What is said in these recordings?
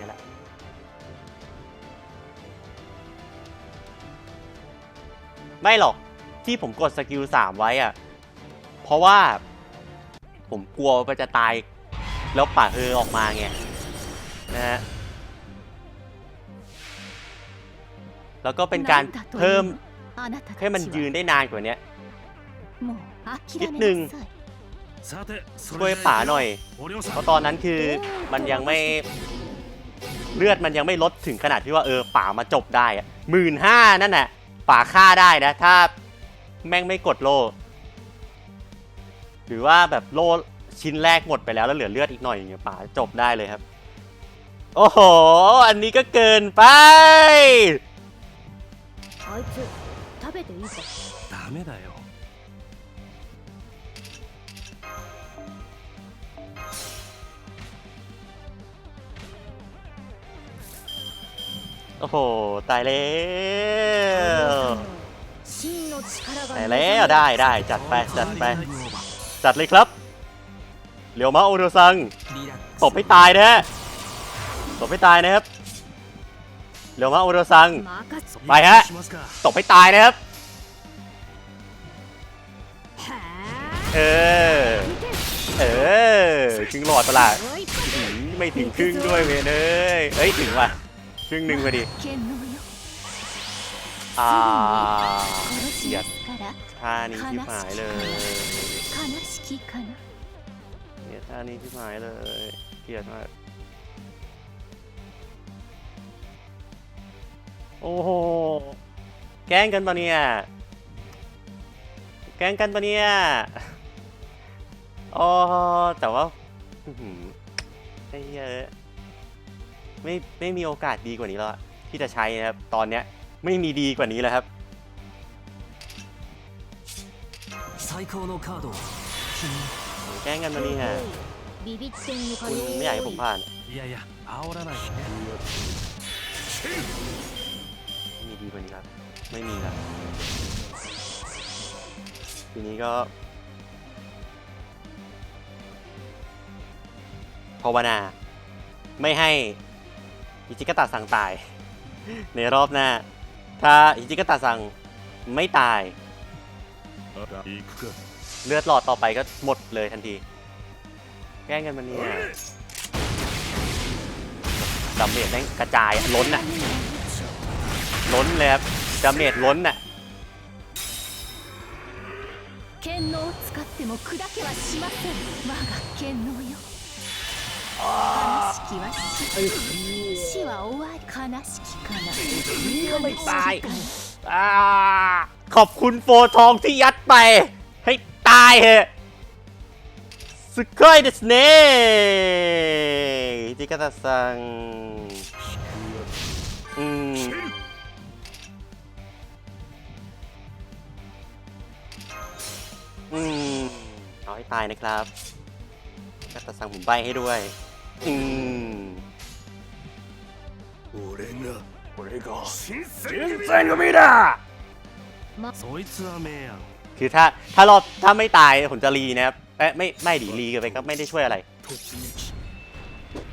นี่แหละไม่หรอกที่ผมกดสกิลสามไว้อะเพราะว่า ผมกลัวมันจะตาย แล้วป่าเธอออกมาไงนะฮะแล้วก็เป็นการเพิ่มให้มันยืนได้นานกว่านี้นิดหนึ่งช่วยป่าหน่อย เพราะตอนนั้นคือมันยังไม่ เลือดมันยังไม่ลดถึงขนาดที่ว่าเออป่ามาจบได้อะหมื่นห้านั่นน่ะป่าฆ่าได้นะ ถ้าแม่งไม่กดโล่หรือว่าแบบโล่ชิ้นแรกหมดไปแล้วแล้วเหลือเลือดอีกหน่อยอย่างเงี้ยป่าจบได้เลยครับ โอ้โห อันนี้ก็เกินไป あいつ食べていいかダメだよ โอ้โห ตายแล้วตายแล้วได้ได้จัดไปจัดไป จัดเลยครับเหลียวมาโอโดซังตบให้ตายนะฮะตบให้ตายนะครับเหลียวมาโอโดซังไปฮะตบให้ตายนะครับเออเออครึ่งหลอดปล่ะไม่ถึงครึ่งด้วยเวนเนยเอ้ยถึงว่ะ ครึ่งหนึ่งพอดีอ่าเสียดท่านี้ที่หายเลยเสียดท่านี้ที่หายเลยเกียดมากโอ้โห แกล้งกันปะเนี่ย แกล้งกันปะเนี่ยอ๋อแต่ว่าไอ้เยอะ ไม่ไม่มีโอกาสดีกว่านี้แล้วที่จะใช้นะครับ ตอนเนี้ยไม่มีดีกว่านี้แล้วครับแกล้งกันมานี่ฮะคุณไม่อยากให้ผมผ่านไม่มีดีกว่านี้ครับ ไม่มีครับ ทีนี้ก็ภาวนา ไม่ให้ อิจิกะตะสั่งตาย ในรอบหน้า ถ้าอิจิกะตะสั่งไม่ตาย 行くか เลือดหลอดต่อไปก็หมดเลยทันที แกล้งกันมันเนี่ยดาเมจแม่งกระจายอะล้นอ่ะ ล้นเลยครับดาเมจล้นอ่ะ 剣能を使っても砕けはしません我が剣能よ悲しきは 死死は終わり悲しきかな悲しきかな อ่าขอบคุณโฟทองที่ยัดไป ให้ตายเหอะสุดยอดですねจิกาตะซังอืมอืมเอาให้ตายนะครับจิกาตะซังผมใบให้ด้วย อืม 俺が俺が新戦ก็ไม่ได้ そいつは名案 คือถ้าถ้ารอบถ้าไม่ตายผมจะรีนะครับเอ๊ะไม่ไม่ดีรีกันไปก็ไม่ได้ช่วยอะไร 突撃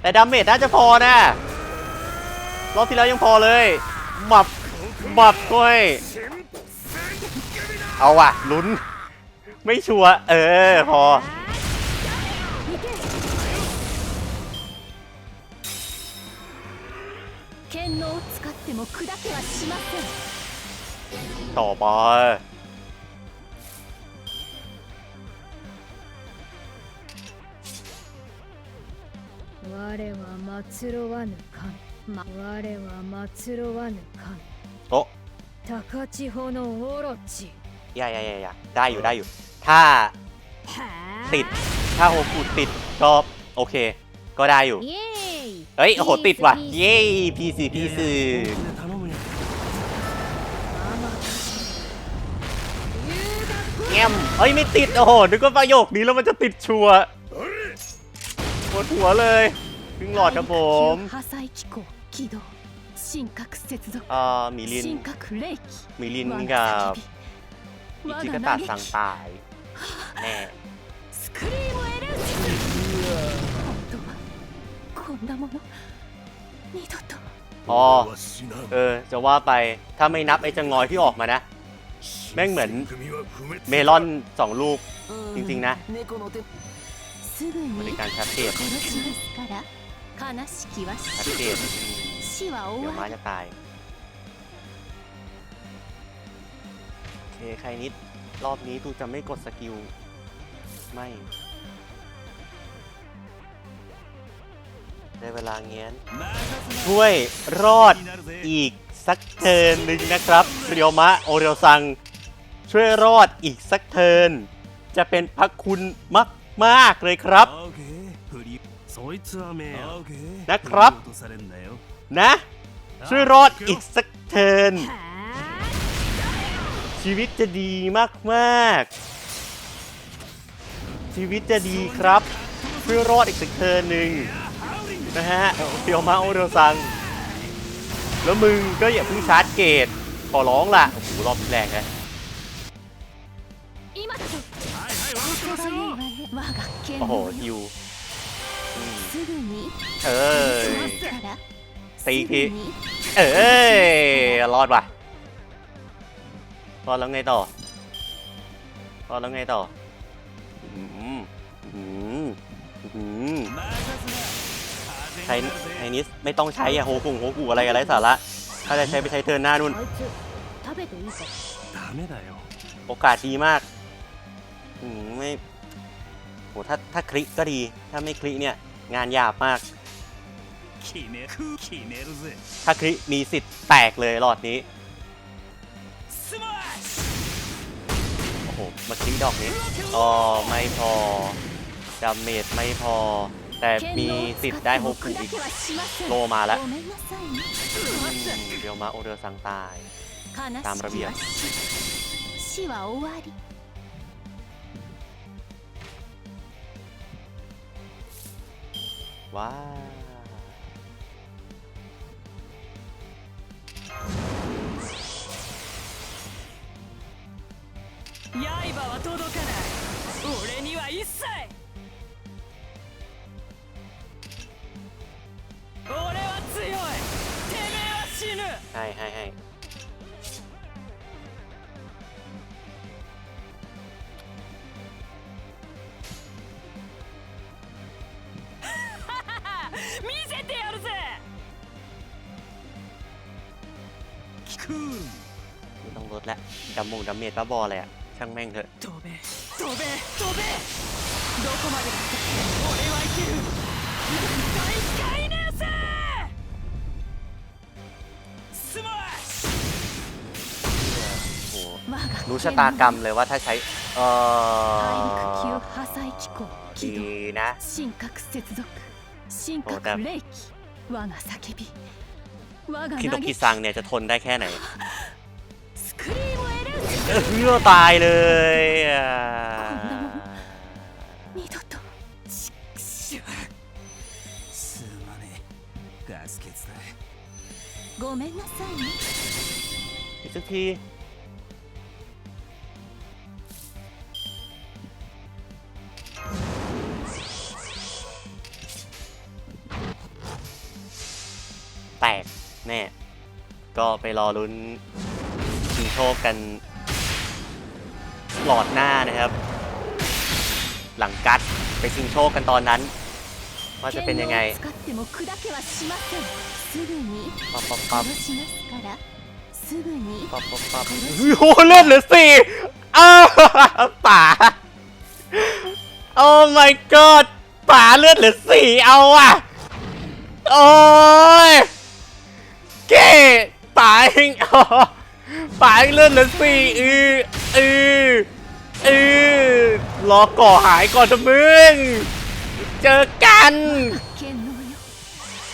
แต่ดาเมจน่าจะพอนะ รอบที่แล้วยังพอเลยหมับหมับด้วยเอาว่ะลุ้น ไม่ชัวร์เออ พอ も砕けはしません ต่อไป 我は祭ろわぬ神、ま、我は祭ろわぬ โต๊ะ 神高千穂のオロチ อย่าอย่าอย่าอย่าได้อยู่ได้อยู่ ถ้า は ติด ถ้าโฮกูติดก็โอเค ก็ได้อยู่ イエーイ เฮ้ย โอ้โห ติดว่ะ เย้พีซีพีซีเอแง้มเฮ้ย ไม่ติด โอ้โห นึกว่าประโยคนี้แล้วมันจะติดชัวปวดหัวเลยครึ่งหลอดครับผมอ่ามิลินมิลินกับอิจิกตะสังตายแน่ こんなもの 二度と อ๋อ 俺は死なん เออ จะว่าไปถ้าไม่นับไอ้จะงอยที่ออกมานะ แม่งเหมือน 新選組は不滅 เมลอนสองลูก จริงๆนะ すぐ บริ に การชัดเจน 殺しますから悲しきは ชัดเจน 死は เดี๋ยว 終 ม้า わり จะตาย โอเค ใครนิด รอบนี้ตูจะไม่กดสกิล ไม่ ได้เวลาเงี้ยนช่วยรอดอีกสักเทินหนึ่งนะครับเรียวมะโอเรียวซัง ช่วยรอดอีกสักเทิน จะเป็นพระคุณมากมากเลยครับ นะครับ นะ ช่วยรอดอีกสักเทิน ชีวิตจะดีมากมากชีวิตจะดีครับ ช่วยรอดอีกสักเทินหนึ่งะฮะเปียวมาโอเดลซัง แล้วมึงก็อย่าเพิ่งชาร์จเกตขอร้องล่ะ โอ้โห รอบแรงนะโอ้โหฮิวเอ้ยตีทีเอ้ย รอดว่ะ รอดแล้วไงต่อ รอดแล้วไงต่อ อืมอืมอืม ใช้ไฮนิสไม่ต้องใช้อะโฮกุงโฮกูอะไรอะไรสาระ ถ้าจะใช้ไปใช้เทินหน้านุ่นโอกาสดีมากมไม่โหถ้าถ้าคลิกก็ดี ถ้าไม่คลิกเนี่ย งานยากมาก ถ้าคลิกมีสิทธิ์แตกเลยหลอดนี้ โอ้โห มาคลิกดอกนี้อ๋อไม่พอดาเมจไม่พอ แต่มีสิทธิ์ได้โฮกุอีก โลมาแล้ว ごめんなさいね อืมเดี๋ยวมาโอเดอร์ซังตาย 悲し ตามระเบี き ยบ は死死は終わり ว้าว 刃は届かない俺には一切 ให้ให้ให้ 見せてやるぜ聞く ไม่ต้องลดแล้วดำมงดาเมจบ้าบอเลยอะช่างแม่งเถอะ 飛べ飛べ飛べどこまでだって俺は生きる大スカ รู้ชะตากรรมเลยว่าถ้าใช้เออดีนะโอ้แต่คินโตกิซังเนี่ยจะทนได้แค่ไหนเออตายเลยอีกสักที ก็ไปรอลุ้นชิงโชคกันหลอดหน้านะครับ หลังกัดไปชิงโชคกันตอนนั้น ว่าจะเป็นยังไงปั๊บปั๊บปั๊บป๊บปั๊บยโอ้เล่นเหลือสี่อ้าวป่าโอ้ my god ป่าเลือดเหลือสี่เอาอะ โอ้ยเก ป่าเองป่าเงเลื่อนเหลือสี่อืออืออือรอก่อหายก่อนนะมึง เจอกัน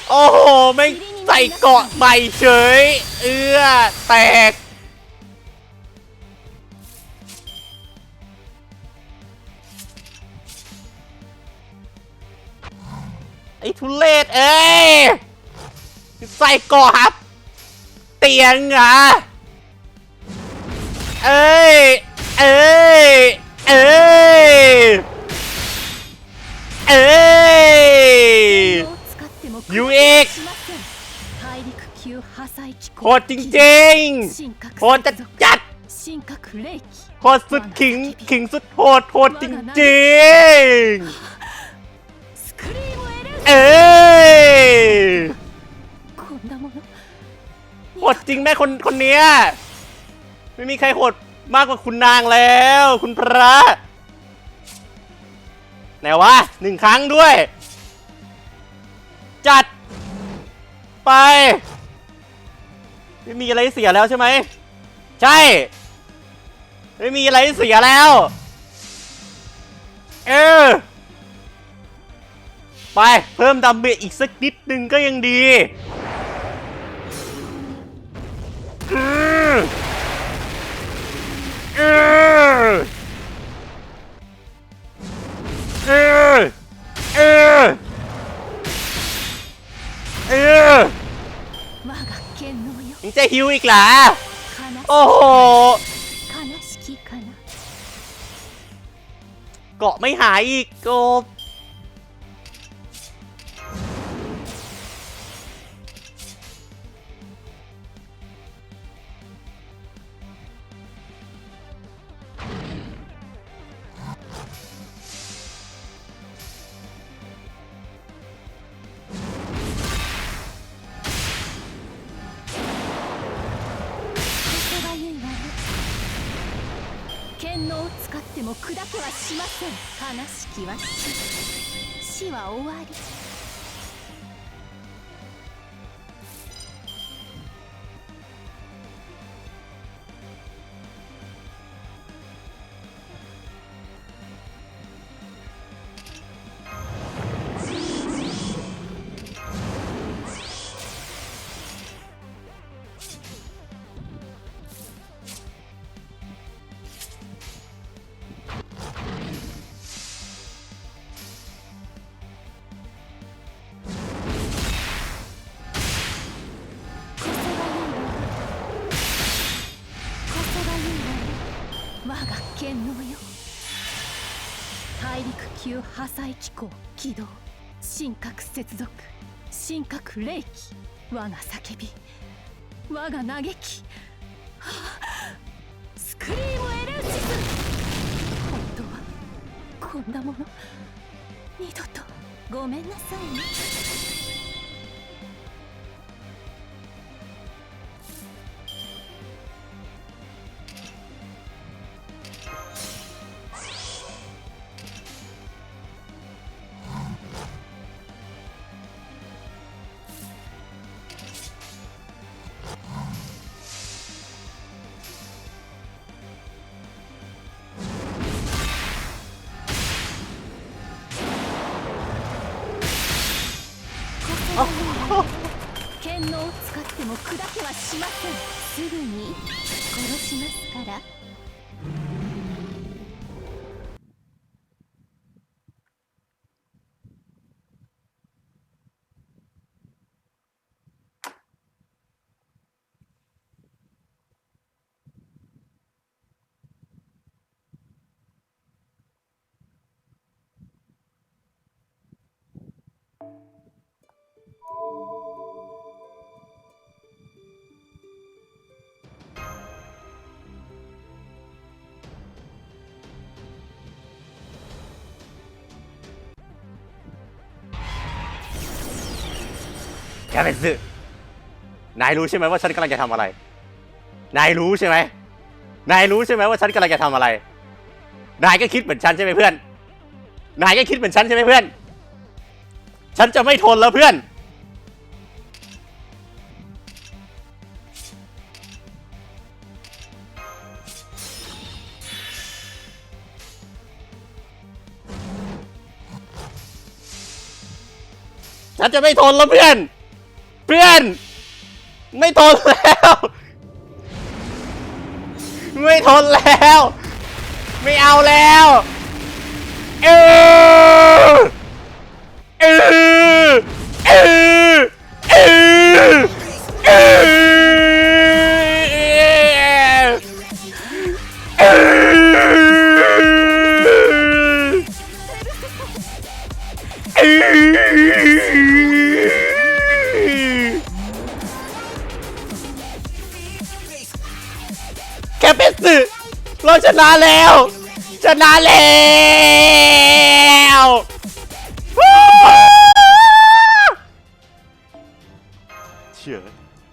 โอ้โห ไม่ใส่เกาะใหม่เฉย เอื้อ แตกไอ้ทุเลศเอ้ยใส่เก่อหา เตียงอะเอ้ย เอ้ย เอ้ย เอ้ย ยูเอกโคตรจริงๆโคตรจัดจัดโคตรสุดขิงขิงสุดโหดโคตรจริงๆเอ้ย หดจริงแม่คนคนเนี้ยไม่มีใครโหดมากกว่าคุณนางแล้ว คุณพระไหนวะหนึ่งครั้งด้วย จัด ไป ไม่มีอะไรเสียแล้วใช่ไหม ใช่ ไม่มีอะไรเสียแล้ว เออ ไป เพิ่มดาเมจอีกสักนิดนึงก็ยังดี เออเออเออเออยังจะฮิวอีกเหรอโอ้โหเกาะไม่หายอีกโกบ も砕けはしません。悲しきは死死は終わり。大陸級破砕機構起動。神格接続。神格霊気。我が叫び。我が嘆き。はあスクリームエルーシス本当は。こんなもの。二度と。ごめんなさいね。 แกเป็นซึนายรู้ใช่ไหมว่าฉันกำลังจะทำอะไร นายรู้ใช่ไหม นายรู้ใช่ไหมว่าฉันกำลังจะทำอะไร นายก็คิดเหมือนฉันใช่ไหมเพื่อน นายก็คิดเหมือนฉันใช่ไหมเพื่อน ฉันจะไม่ทนแล้วเพื่อน ฉันจะไม่ทนแล้วเพื่อน พื่อน ไม่ทนแล้ว ไม่ทนแล้ว ไม่เอาแล้ว เออ นะแล้ว ชนะแล้ว